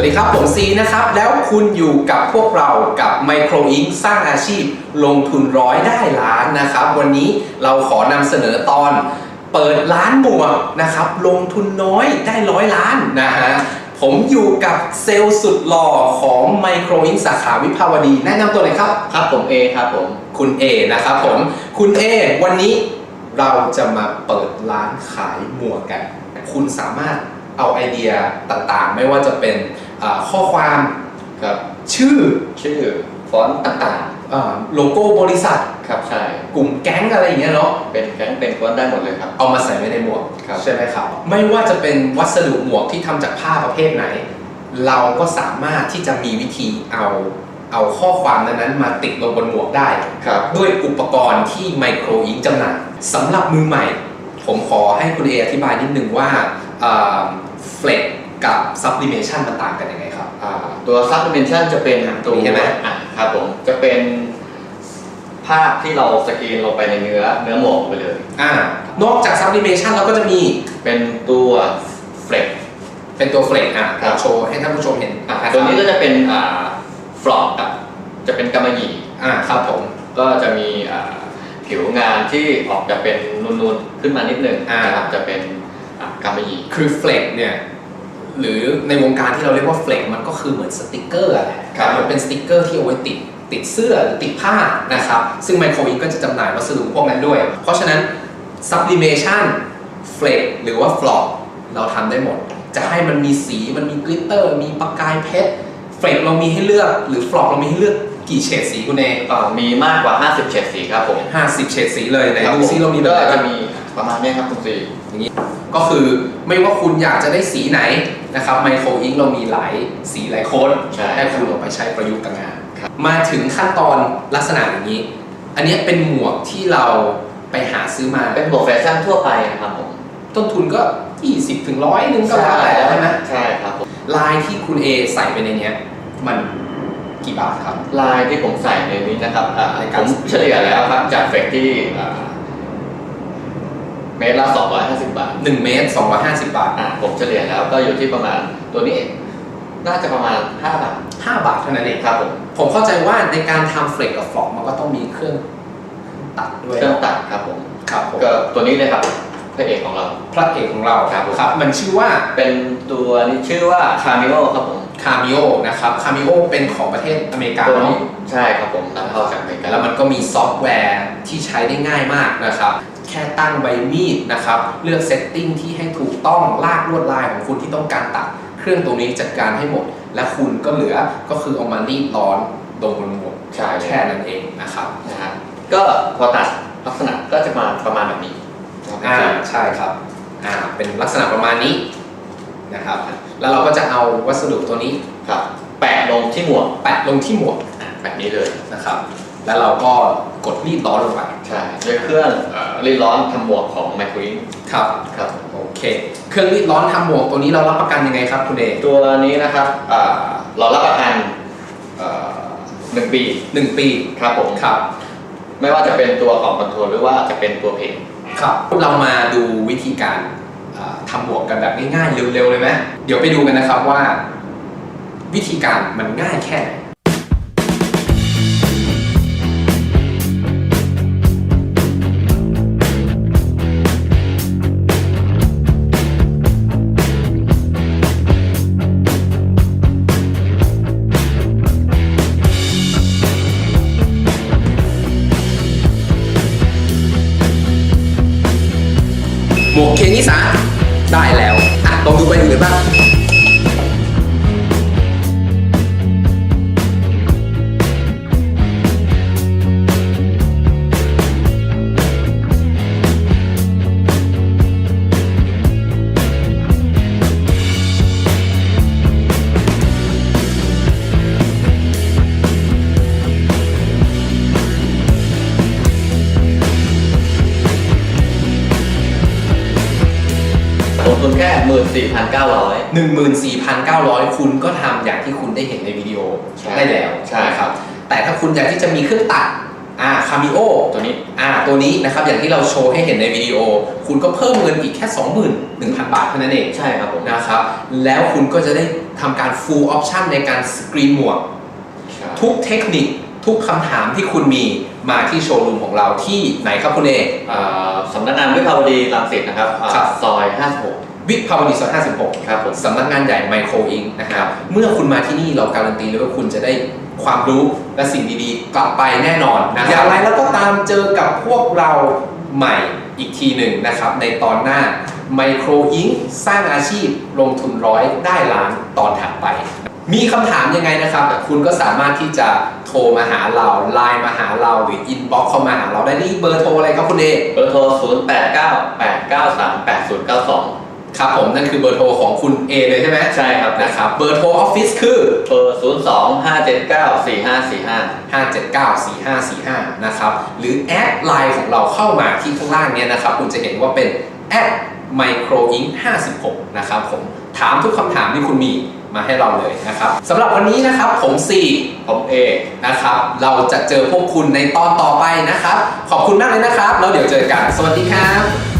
วัสดีครับ ผมซีนะครับ แล้วคุณอยู่กับพวกเรากับ Micro Ink สร้างอาชีพลงทุนร้อยได้ล้านนะครับ วันนี้เราขอนำเสนอตอนเปิดร้านหมวกนะครับ ลงทุนน้อยได้ร้อยล้านนะฮะผมอยู่กับเซลล์สุดหล่อของ Micro Ink สาขาวิภาวดี แนะนำตัวหน่อยครับ ครับผมเอครับผม คุณเอนะครับผม คุณเอวันนี้เราจะมาเปิดร้านขายหมวกกัน คุณสามารถ เอาไอเดียต่างๆ ไม่ว่าจะเป็นอ่าข้อความครับชื่อชื่อฟอนต์ต่างอ่าโลโก้บริษัทๆครับใช่กลุ่มแก๊งอะไรอย่างเงี้ยเนาะเป็นแก๊งเป็นฟอนต์ได้หมดเลยครับเอามาใส่ไว้ในหมวกครับใช่ไหมครับไม่ว่าจะเป็นวัสดุหมวกที่ทำจากผ้าประเภทไหน เราก็สามารถที่จะมีวิธีเอาเอาข้อความนั้นๆมาติดลงบนหมวกได้ครับด้วยอุปกรณ์ที่ไมโครอิงจำหน่ายสำหรับมือใหม่ ผมขอให้คุณเออธิบายนิดนึงว่า เฟลกกับ sublimation มันต่างกันยังไงครับ อ่าตัวซับดิเมนชันจะเป็นตรงนี้ใช่ไหม อะครับผมจะเป็นภาพที่เราสกรีนลงไปในเนื้อเนื้อหมวกไปเลย อ่านอกจาก sublimation เราก็จะมีเป็นตัวเฟลกเป็นตัวเฟลกอะครับ โชว์ให้ท่านผู้ชมเห็นอะตัวนี้ก็จะเป็นอ่าฟลอกกับจะเป็นกำมะหยี่อ่าครับผม ก็จะมีอ่าผิวงานที่ออกจะเป็นนูนๆขึ้นมานิดนึงอ่า นะครับจะเป็น อ่ากำมะหยี่คือเฟลกเนี่ยหรือในวงการที่เราเรียกว่าเฟลกมันก็คือเหมือนสติกเกอร์อะแหละครับมันเป็นสติกเกอร์ที่เอาไว้ติดติดเสื้อหรือติดผ้านะครับ ซึ่งไมโครอิงก็จะจำหน่ายวัสดุพวกนั้นด้วย เพราะฉะนั้น sublimation เฟลกหรือว่าฟลอกเราทำได้หมด จะให้มันมีสีมันมีกลิตเตอร์ มีประกายเพชรเฟลกเรามีให้เลือกหรือฟลอกเรามีให้เลือกกี่เฉดสีคุณเองอ่ามีมากกว่า 50 เฉดสีครับผม 50 เฉดสีเลยไหนคบดูซิเรามีแบบก็ไหนจะบ้างมี ประมาณเนี้ยครับคุณซีก็คือไม่ว่าคุณอยากจะได้สีไหนนะครับไมโครอิงเรามีหลายสีหลายโค้ดใช่ให้คุณเอาไปใช้ประยุกต์กับงานครับมาถึงขั้นตอนลักษณะอย่างนี้ อันเนี้ยเป็นหมวกที่เราไปหาซื้อมาเป็นโปรแฟชั่นทั่วไปนะครับผมต้นทุนก็ 20ถึงร้อยนึงก็แล้วแต่แล้วใช่ไหมใช่ครับผมลายที่คุณเอใส่ไปในเนี้ยมันกี่บาทครับ ลายที่ผมใส่ในนี้นะครับอ่าในผการมเฉลี่ยแล้วครับจากเฟกที่อ่า เมตรละ250 บาท 1 เมตร 250 บาท อ่าผมเฉลี่ยแล้วก็อยู่ที่ประมาณตัวนี้ น่าจะประมาณ 5 บาท 5 บาทเท่านั้นเองครับผมผมเข้าใจว่าในการทำเฟลกกับฟลอกมันก็ต้องมีเครื่องตัดด้วยเครื่องตัดครับผมครับผมก็ตัวนี้เลยครับพระเอกของเรา พระเอกของเราครับผม ครับ มันชื่อว่าเป็นตัวนี้ชื่อว่าคา m มิโอครับผมคา m ิโอนะครับคา m ิโอเป็นของประเทศอเมริกาตัวนี้เนาะใช่ครับผมนำเข้าจากอเมริกาแล้วมันก็มีซอฟต์แวร์ที่ ใช้ได้ง่ายมากนะครับ แค่ตั้งใบมีดนะครับ เลือกเซตติ้งที่ให้ถูกต้องลากลวดลายของคุณที่ต้องการตัด เครื่องตัวนี้จัดการให้หมด และคุณก็เหลือก็คือเอามารีดร้อนตรงบนหมวกใช่แค่นั้นเองนะครับนะฮะก็พอตัดลักษณะก็จะมาประมาณแบบนี้อ่าใช่ครับอ่าเป็นลักษณะประมาณนี้นะครับ แล้วเราก็จะเอาวัสดุตัวนี้ครับแปะลงที่หมวกแปะลงที่หมวกอะแบบนี้เลยนะครับ แล้วเราก็กดรีดร้อนลงไปใช่ด้วยเครื่องเอ่อรีดร้อนทำหมวกของไมโครอินครับครับโอเค เครื่องรีดร้อนทำหมวกตัวนี้เรารับประกันยังไงครับคุณเดชตัวนี้นะครับอ่าเรารับประกันเอ่อหนึ่งปีหนึ่งปีครับผมครับ ไม่ว่าจะเป็นตัวของคอนโทรลหรือว่าจะเป็นตัวเพจครับเรามาดูวิธีการอ่าทำหมวกกันแบบง่ายๆเร็วๆเลยไหมเดี๋ยวไปดูกันนะครับว่า วิธีการมันง่ายแค่ไหน เคนิสาได้แล้วอะลองดูไปอื่นบ้าง ทุนแค่หมื่นสี่พันเก้าร้อย 14,900 คุณก็ทำอย่างที่คุณได้เห็นในวิดีโอใช่ได้แล้วใช่ นะครับ แต่ถ้าคุณอยากที่จะมีเครื่องตัดอ่าคามิโอตัวนี้ อ่าตัวนี้นะครับอย่างที่เราโชว์ให้เห็นในวิดีโอ คุณก็เพิ่มเงินอีกแค่ 21,000 บาทเท่านั้นเองใช่ครับผม นะครับแล้วคุณก็จะได้ทำการ full option ในการสกรีนหมวก ทุกเทคนิคทุกคำถามที่คุณมีมาที่โชว์รูมของเราที่ไหนครับคุณเอกอ่าสำนักงานวิภาวดีรังสิตนะครับอ่าครับ ซอย 56 วิภาวดีซอย56ครับผมสำนักงานใหญ่ไมโครอิงนะครับ เมื่อคุณมาที่นี่เราการันตีเลยว่าคุณจะได้ความรู้และสิ่งดีๆ กลับไปแน่นอนนะอย่างไรแล้วก็ตามเจอกับพวกเราใหม่อีกทีหนึ่งนะครับ ในตอนหน้าไมโครอิงสร้างอาชีพลงทุนร้อยได้ล้านตอนถัดไป มีคำถามยังไงนะครับ คุณก็สามารถที่จะโทรมาหาเราไลน์มาหาเราหรืออินบ็อกเข้ามาหาเราได้ที่เบอร์โทรอะไรครับคุณเอกเบอร์โทร 089 893 8092 ครับผมนั่นคือเบอร์โทรของคุณเอเลยใช่ไหมใช่ครับ นะครับเบอร์โทรออฟฟิศคือเบอร์ 02 579 4545 5794545 นะครับ หรือแอดไลน์ของเราเข้ามาที่ข้างล่างเนี้ยนะครับ คุณจะเห็นว่าเป็นแอด microink 56 นะครับผมถามทุกคำถามที่คุณมีมาให้เราเลยนะครับสำหรับวันนี้นะครับผมผม A 4นะครับ เราจะเจอพวกคุณในตอนต่อไปนะครับ ขอบคุณมากเลยนะครับ แล้วเดี๋ยวเจอกัน สวัสดีครับ